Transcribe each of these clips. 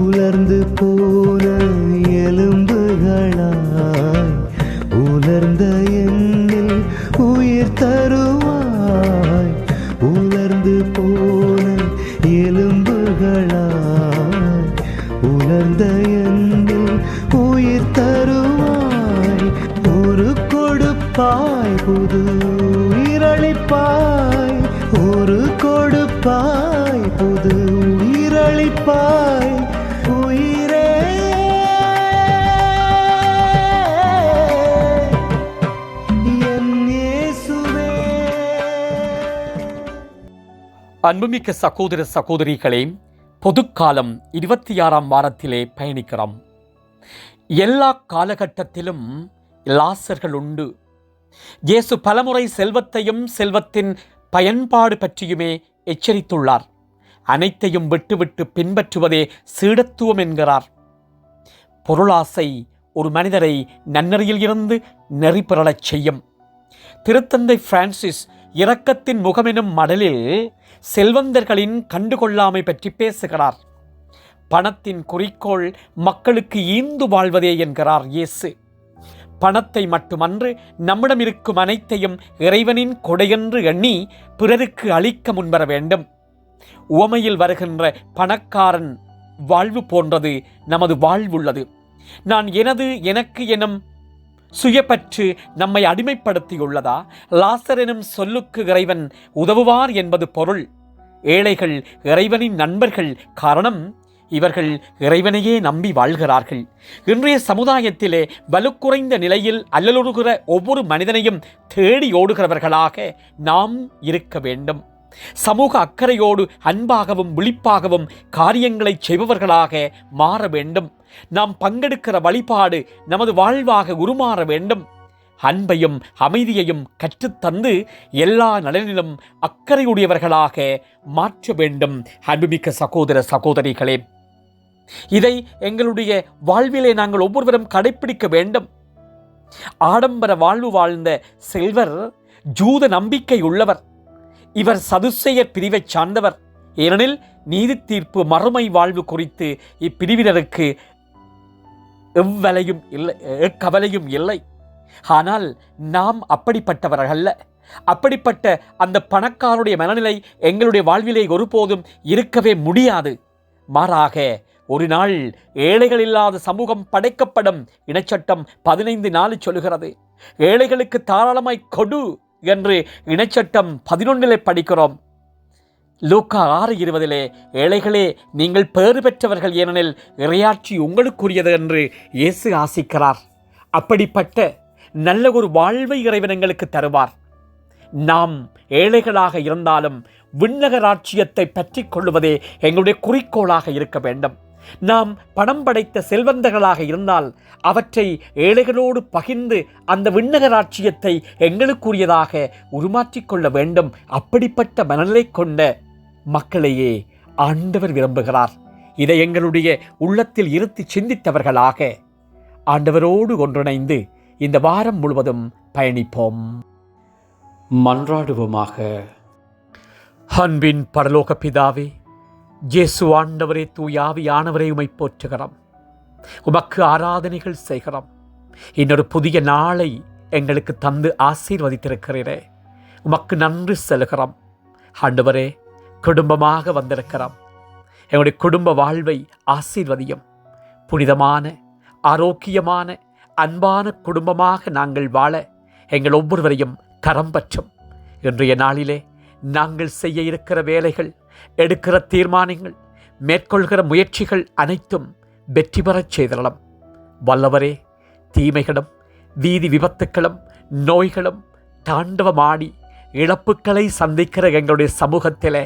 உலர்ந்து போன எலும்புகளாய் உலர்ந்த எண்ணில் உயிர் தருவாய். உலர்ந்து போன எலும்புகளாய் உலர்ந்த எண்ணில் உயிர் தருவாய். ஒரு கொடுப்பாய் புது உயிரளிப்பாய் ஒரு கொடு அன்புமிக்க சகோதர சகோதரிகளே பொதுக்காலம் இருபத்தி ஆறாம் வாரத்திலே பயணிக்கிறோம். எல்லா காலகட்டத்திலும் லாசர்கள் உண்டு. இயேசு பலமுறை செல்வத்தையும் செல்வத்தின் பயன்பாடு பற்றியுமே எச்சரித்துள்ளார். அனைத்தையும் விட்டுவிட்டு பின்பற்றுவதே சீடத்துவம் என்கிறார். பொருளாசை ஒரு மனிதரை நன்னறியில் இருந்து நெறிபெறலச் செய்யும். திருத்தந்தை பிரான்சிஸ் இரக்கத்தின் முகமெனும் மடலில் செல்வந்தர்களின் கண்டுகொள்ளாமை பற்றி பேசுகிறார். பணத்தின் குறிக்கோள் மக்களுக்கு ஈந்து வாழ்வதே என்கிறார் இயேசு. பணத்தை மட்டுமன்று நம்மிடம் இருக்கும் அனைத்தையும் இறைவனின் கொடையென்று எண்ணி பிறருக்கு அளிக்க முன்வர வேண்டும். உவமையில் வருகின்ற பணக்காரன் வாழ்வு போன்றது நமது வாழ்வுள்ளது. நான் எனது எனக்கு எனும் சுயப்பற்று நம்மை அடிமைப்படுத்தியுள்ளதா? லாசர் எனும் சொல்லுக்கு இறைவன் உதவுவார் என்பது பொருள். ஏழைகள் இறைவனின் நண்பர்கள் காரணம் இவர்கள் இறைவனையே நம்பி வாழ்கிறார்கள். இன்றைய சமுதாயத்திலே வலுக்குறைந்த நிலையில் அல்லலுறுகிற ஒவ்வொரு மனிதனையும் தேடி ஓடுகிறவர்களாக நாம் இருக்க வேண்டும். சமூக அக்கறையோடு அன்பாகவும் விழிப்பாகவும் காரியங்களை செய்பவர்களாக மாற வேண்டும். நாம் பங்கெடுக்கிற வழிபாடு நமது வாழ்வாக உருமாற வேண்டும். அன்பையும் அமைதியையும் கற்றுத்தந்து எல்லா நலனிலும் அக்கறையுடையவர்களாக மாற்ற வேண்டும் அன்புமிக்க சகோதர சகோதரிகளே. இதை எங்களுடைய வாழ்விலே நாங்கள் ஒவ்வொருவரும் கடைப்பிடிக்க வேண்டும். ஆடம்பர வாழ்வு வாழ்ந்த செல்வர் ஜூத நம்பிக்கை உள்ளவர் இவர் சதுசெயர் பிரிவைச் சார்ந்தவர். ஏனெனில் நீதி தீர்ப்பு மறுமை வாழ்வு குறித்து இப்பிரிவினருக்கு எவ்வலையும் இல்லை கவலையும் இல்லை. ஆனால் நாம் அப்படிப்பட்டவர்கள் அல்ல. அப்படிப்பட்ட அந்த பணக்காரருடைய மனநிலை எங்களுடைய வாழ்விலே ஒருபோதும் இருக்கவே முடியாது. மாறாக ஒரு நாள் ஏழைகள் இல்லாத சமூகம் படைக்கப்படும் இனச்சட்டம் பதினைந்து நாலு சொல்லுகிறது. ஏழைகளுக்கு தாராளமாய் கொடு என்று இனச்சட்டம் பதினொன்றிலே படிக்கிறோம். லூக்கா ஆறு இருபதிலே ஏழைகளே நீங்கள் பேறு பெற்றவர்கள் ஏனெனில் இறையாட்சி உங்களுக்குரியது என்று இயேசு ஆசிக்கிறார். அப்படிப்பட்ட நல்ல ஒரு வாழ்வை இறைவன் எங்களுக்கு தருவார். நாம் ஏழைகளாக இருந்தாலும் விண்ணக ராட்சியத்தை பற்றி கொள்வதே எங்களுடைய குறிக்கோளாக இருக்க வேண்டும். நாம் பணம் படைத்த செல்வந்தர்களாக இருந்தால் அவற்றை ஏழைகளோடு பகிர்ந்து அந்த விண்ணகராட்சியத்தை எங்களுக்குரியதாக உருமாற்றிக் கொள்ள வேண்டும். அப்படிப்பட்ட மனநிலை கொண்ட மக்களையே ஆண்டவர் விரும்புகிறார். இதை எங்களுடைய உள்ளத்தில் இருத்தி சிந்தித்தவர்களாக ஆண்டவரோடு ஒன்றிணைந்து இந்த வாரம் முழுவதும் பயணிப்போம். மன்றாடுவோமாக. அன்பின் பரலோக பிதாவே இயேசு ஆண்டவரே தூயாவியானவரே உமை போற்றுகிறோம். உமக்கு ஆராதனைகள் செய்கிறோம். இன்னொரு புதிய நாளை எங்களுக்கு தந்து ஆசீர்வதித்திருக்கிறீரே. உமக்கு நன்றி செலுகிறோம். ஆண்டவரே குடும்பமாக வந்திருக்கிறோம். எங்களுடைய குடும்ப வாழ்வை ஆசீர்வதியும். புனிதமான ஆரோக்கியமான அன்பான குடும்பமாக நாங்கள் வாழ எங்கள் ஒவ்வொருவரையும் கரம் பற்றும். இன்றைய நாளிலே நாங்கள் செய்ய இருக்கிற வேலைகள் எடுக்கிற தீர்மானங்கள் மேற்கொள்கிற முயற்சிகள் அனைத்தும் வெற்றி பெறச் செய்தரலாம் வல்லவரே தீமைகளும் வீதி விபத்துக்களும் நோய்களும் தாண்டவமாடி இழப்புக்களை சந்திக்கிற எங்களுடைய சமூகத்திலே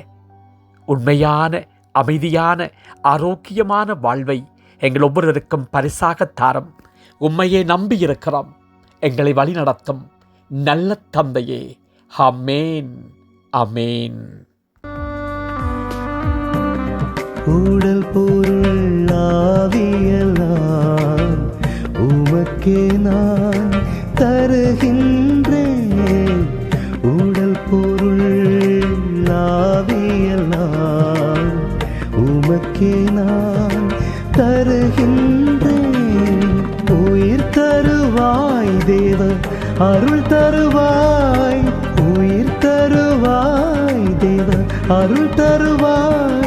உண்மையான அமைதியான ஆரோக்கியமான வாழ்வை எங்கள் ஒவ்வொருவருக்கும் பரிசாக தாரம். உண்மையை நம்பி இருக்கிறோம். எங்களை வழிநடத்தும் நல்ல தந்தையே. அமேன் அமேன் உடல் பொருள் உமக்கே நான் தருவாய் தேவ அருள் தருவாய் உயிர் தருவாய் தேவ அருள் தருவாய்